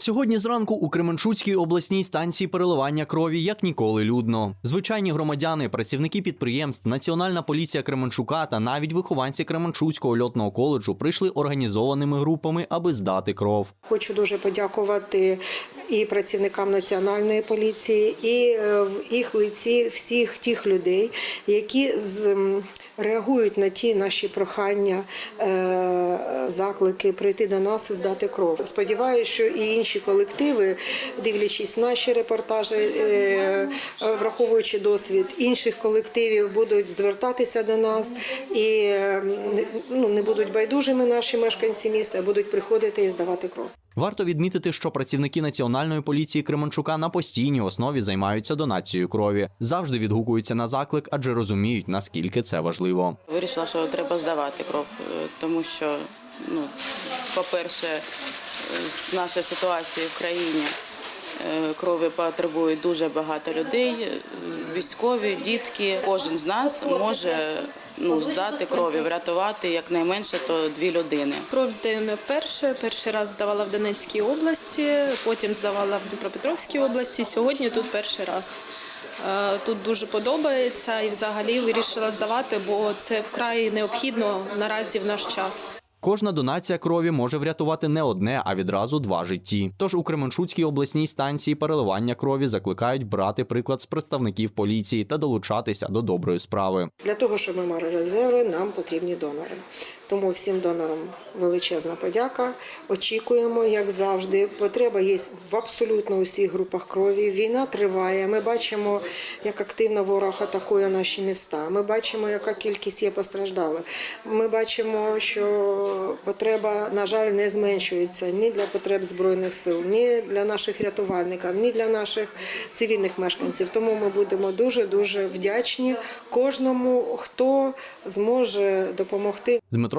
Сьогодні зранку у Кременчуцькій обласній станції переливання крові як ніколи людно. Звичайні громадяни, працівники підприємств, Національна поліція Кременчука та навіть вихованці Кременчуцького льотного коледжу прийшли організованими групами, аби здати кров. Хочу дуже подякувати і працівникам національної поліції, і е, в їх лиці всіх тих людей, які з. Реагують на ті наші прохання, е, заклики прийти до нас і здати кров. Сподіваюся, що і інші колективи, дивлячись наші репортажі, е, враховуючи досвід інших колективів, будуть звертатися до нас і ну, не будуть байдужими наші мешканці міста, а будуть приходити і здавати кров. Варто відмітити, що працівники Національної поліції Кременчука на постійній основі займаються донацією крові, завжди відгукуються на заклик, адже розуміють наскільки це важливо. Вирішила, що треба здавати кров, е, тому що, ну, по-перше, е, з нашої ситуації в країні крові потребує дуже багато людей, е, військові, дітки. Кожен з нас може ну, здати крові, врятувати якнайменше то дві людини. Кров здаємо вперше. Перший раз здавала в Донецькій області, потім здавала в Дніпропетровській області. Сьогодні тут перший раз. Е, Тут дуже подобається і взагалі вирішила здавати, бо це вкрай необхідно наразі в наш час. Кожна донація крові може врятувати не одне, а відразу два житті. Тож у Кременчуцькій обласній станції переливання крові закликають брати приклад з представників поліції та долучатися до доброї справи. Для того, щоб ми мали резерви, нам потрібні донори. Тому всім донорам величезна подяка. Очікуємо, як завжди. Потреба є в абсолютно усіх групах крові. Війна триває. Ми бачимо, як активно ворог атакує наші міста. Ми бачимо, яка кількість є постраждалих. Ми бачимо, що потреба, на жаль, не зменшується ні для потреб збройних сил, ні для наших рятувальників, ні для наших цивільних мешканців. Тому ми будемо дуже дуже вдячні кожному, хто зможе допомогти